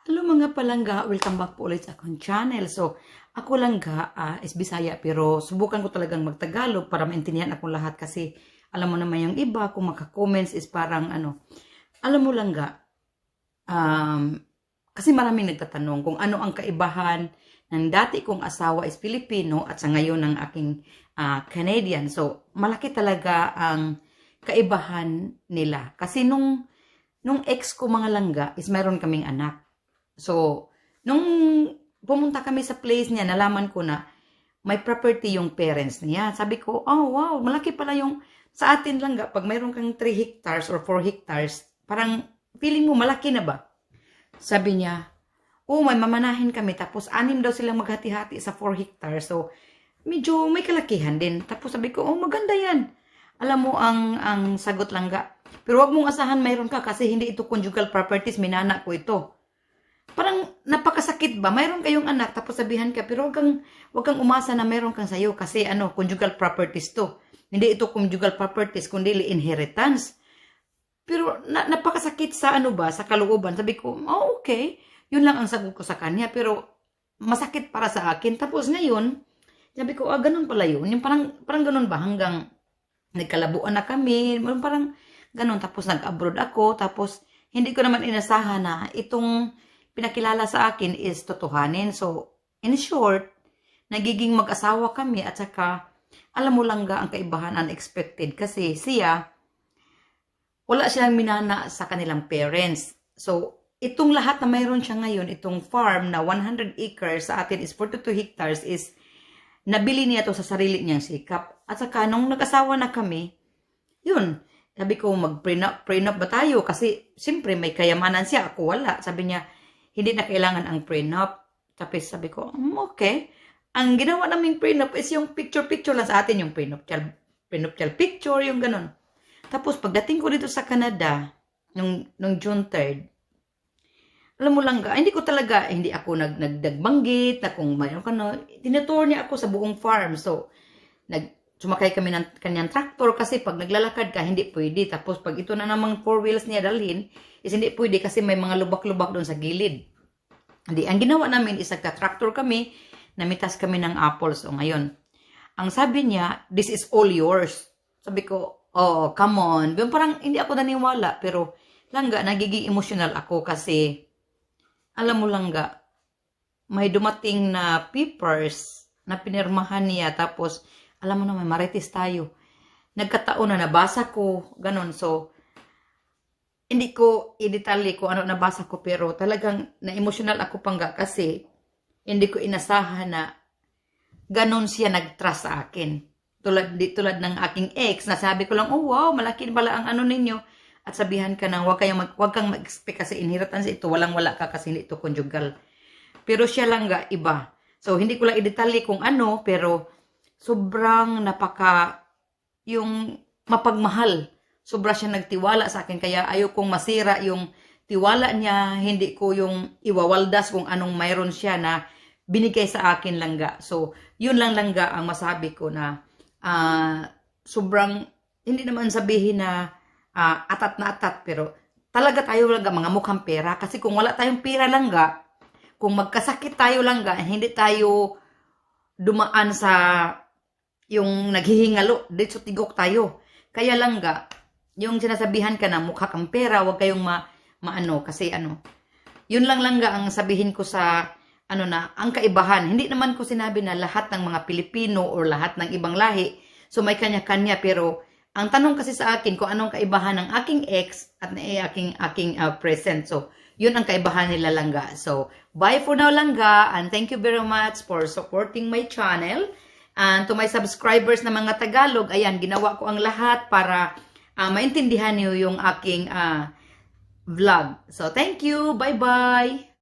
Hello mga palangga, welcome back po ulit sa akong channel. So, ako lang ga ah, is Bisaya pero subukan ko talagang magtagalog para maintindihan akong lahat kasi alam mo naman yung iba kung maka-comments is parang ano, alam mo lang ga, um, kasi maraming nagtatanong kung ano ang kaibahan ng dati kong asawa is Filipino at sa ngayon ng aking ah, Canadian. So, malaki talaga ang kaibahan nila. Kasi nung, nung ex ko mga langga is mayroon kaming anak. So, nung pumunta kami sa place niya, nalaman ko na may property yung parents niya. Sabi ko, oh wow, malaki pala yung sa atin lang ga, pag mayroon kang 3 hectares or 4 hectares, parang feeling mo malaki na ba? Sabi niya, oh may mamanahin kami, tapos anim daw silang maghati-hati sa 4 hectares. So, medyo may kalakihan din. Tapos sabi ko, oh maganda yan. Alam mo ang ang sagot lang ga. Pero wag mong asahan mayroon ka kasi hindi ito conjugal properties, minana ko ito napakasakit ba? Mayroon kayong anak tapos sabihan ka pero wag kang wag kang umasa na mayroon kang sayo kasi ano, conjugal properties to. Hindi ito conjugal properties kundi inheritance. Pero na, napakasakit sa ano ba, sa kalooban. Sabi ko, oh okay. Yun lang ang sagot ko sa kanya pero masakit para sa akin. Tapos ngayon, sabi ko, ah, ganun pala yun. Yung parang, parang ganun ba hanggang nagkalabuan na kami. Parang ganun. Tapos nag-abroad ako. Tapos hindi ko naman inasahan na itong pinakilala sa akin is totohanin. So, in short, nagiging mag-asawa kami at saka, alam mo lang ga ang kaibahan unexpected kasi siya, wala silang minana sa kanilang parents. So, itong lahat na mayroon siya ngayon, itong farm na 100 acres sa atin is 42 hectares is nabili niya to sa sarili niyang sikap. At saka, nung nag-asawa na kami, yun, sabi ko, mag-prenup prenup ba tayo? Kasi, siyempre, may kayamanan siya. Ako wala. Sabi niya, hindi na kailangan ang prenup. Tapos sabi ko, mm, okay. Ang ginawa naming prenup is yung picture-picture lang sa atin, yung prenuptial, prenuptial picture, yung ganun. Tapos pagdating ko dito sa Canada, nung, nung June 3rd, alam mo lang, hindi ko talaga, hindi ako nag, nagdagbanggit na kung mayroon ka no, tinutour niya ako sa buong farm. So, nag, sumakay kami ng kanyang tractor kasi pag naglalakad ka, hindi pwede. Tapos pag ito na namang four wheels niya dalhin, is hindi pwede kasi may mga lubak-lubak doon sa gilid. Hindi, ang ginawa namin is nagka-tractor kami, namitas kami ng apples. O ngayon, ang sabi niya, this is all yours. Sabi ko, oh, come on. Yung parang hindi ako naniwala, pero langga, nagiging emotional ako kasi, alam mo langga, may dumating na papers na pinirmahan niya, tapos, alam mo naman, marites tayo. Nagkataon na nabasa ko, ganun. So, hindi ko i-detalye kung ano nabasa ko, pero talagang na-emotional ako pangga kasi hindi ko inasahan na ganun siya nag-trust sa akin. Tulad, di, tulad ng aking ex, nasabi ko lang, oh wow, malaki pala ang ano ninyo. At sabihan ka nang, wag, kayong mag, wag kang mag-expect kasi inheritance ito, walang wala ka kasi hindi ito conjugal. Pero siya lang ga, iba. So, hindi ko lang i-detalye kung ano, pero sobrang napaka, yung mapagmahal. Sobra siya nagtiwala sa akin, kaya ayaw kong masira yung tiwala niya, hindi ko yung iwawaldas kung anong mayroon siya na binigay sa akin langga. So, yun lang langga ang masabi ko na uh, sobrang, hindi naman sabihin na uh, atat na atat, pero talaga tayo langga mga mukhang pera. Kasi kung wala tayong pera langga, kung magkasakit tayo langga, hindi tayo dumaan sa yung naghihingalo, dito tigok tayo. Kaya langga, yung sinasabihan ka na mukha kang pera, wag kayong ma, maano, kasi ano, yun lang langga ang sabihin ko sa ano na, ang kaibahan. Hindi naman ko sinabi na lahat ng mga Pilipino or lahat ng ibang lahi, so may kanya-kanya, pero ang tanong kasi sa akin kung anong kaibahan ng aking ex at ng aking, aking uh, present. So, yun ang kaibahan nila langga. So, bye for now langga and thank you very much for supporting my channel. And to my subscribers na mga Tagalog, ayan, ginawa ko ang lahat para uh, maintindihan niyo yung aking uh, vlog. So, thank you. Bye-bye.